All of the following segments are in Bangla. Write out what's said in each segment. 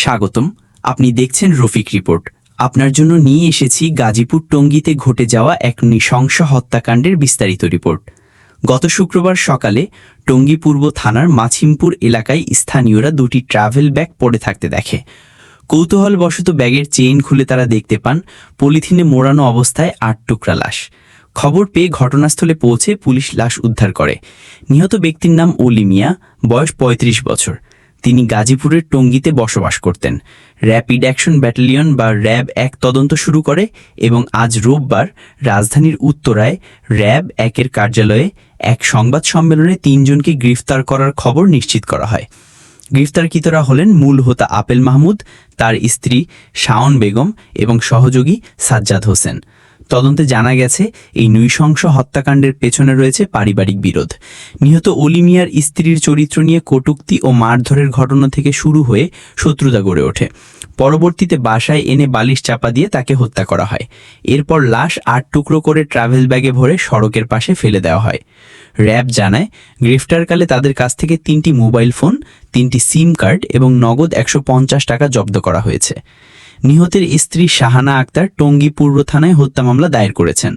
স্বাগতম, আপনি দেখছেন রফিক রিপোর্ট। আপনার জন্য নিয়ে এসেছি গাজীপুর টঙ্গীতে ঘটে যাওয়া এক নৃশংস হত্যাকাণ্ডের বিস্তারিত রিপোর্ট। গত শুক্রবার সকালে টঙ্গী পূর্ব থানার মাছিমপুর এলাকায় স্থানীয়রা দুটি ট্রাভেল ব্যাগ পড়ে থাকতে দেখে। কৌতূহলবশত ব্যাগের চেইন খুলে তারা দেখতে পান পলিথিনে মোড়ানো অবস্থায় আট টুকরা লাশ। খবর পেয়ে ঘটনাস্থলে পৌঁছে পুলিশ লাশ উদ্ধার করে। নিহত ব্যক্তির নাম অলি মিয়া, বয়স ৩৫ বছর। তিনি গাজীপুরের টঙ্গীতে বসবাস করতেন। র্যাপিড অ্যাকশন ব্যাটালিয়ন বা র্যাব এক তদন্ত শুরু করে এবং আজ রোববার রাজধানীর উত্তরায় র্যাব একের কার্যালয়ে এক সংবাদ সম্মেলনে তিনজনকে গ্রেফতার করার খবর নিশ্চিত করা হয়। গ্রেফতারকৃতরা হলেন মূল হোতা আপেল মাহমুদ, তার স্ত্রী শাওন বেগম এবং সহযোগী সাজ্জাদ হোসেন। তদন্তে জানা গেছে, এই নৃশংস হত্যাকাণ্ডের পেছনে রয়েছে পারিবারিক বিরোধ। নিহত অলিমিয়ার স্ত্রীর চরিত্র নিয়ে কটূক্তি ও মারধরের ঘটনা থেকে শুরু হয়ে শত্রুতা গড়ে ওঠে। পরবর্তীতে বাসায় এনে বালিশ চাপা দিয়ে তাকে হত্যা করা হয়। এরপর লাশ আট টুকরো করে ট্রাভেল ব্যাগে ভরে সড়কের পাশে ফেলে দেওয়া হয়। র্যাব জানায়, গ্রেফতারকালে তাদের কাছ থেকে তিনটি মোবাইল ফোন, তিনটি সিম কার্ড এবং নগদ একশো পঞ্চাশ টাকা জব্দ করা হয়েছে। নিহতের স্ত্রী শাহানা আক্তার টঙ্গী পূর্ব থানায় হত্যা মামলা দায়ের করেছেন।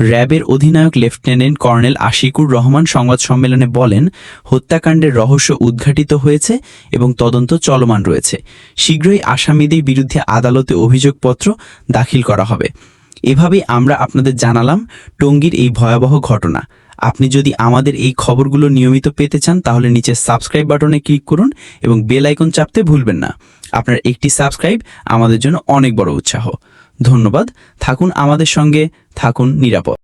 র্যাবের অধিনায়ক লেফটেন্যান্ট কর্নেল আশিকুর রহমান সংবাদ সম্মেলনে বলেন, হত্যাকাণ্ডের রহস্য উদ্ঘাটিত হয়েছে এবং তদন্ত চলমান রয়েছে। শীঘ্রই আসামিদের বিরুদ্ধে আদালতে অভিযোগপত্র দাখিল করা হবে। এভাবেই আমরা আপনাদের জানালাম টঙ্গীর এই ভয়াবহ ঘটনা। আপনি যদি আমাদের এই খবরগুলো নিয়মিত পেতে চান, তাহলে নিচে সাবস্ক্রাইব বাটনে ক্লিক করুন এবং বেল আইকন চাপতে ভুলবেন না। আপনার একটি সাবস্ক্রাইব আমাদের জন্য অনেক বড় উৎসাহ। ধন্যবাদ। থাকুন আমাদের সঙ্গে, থাকুন নিরাপদ।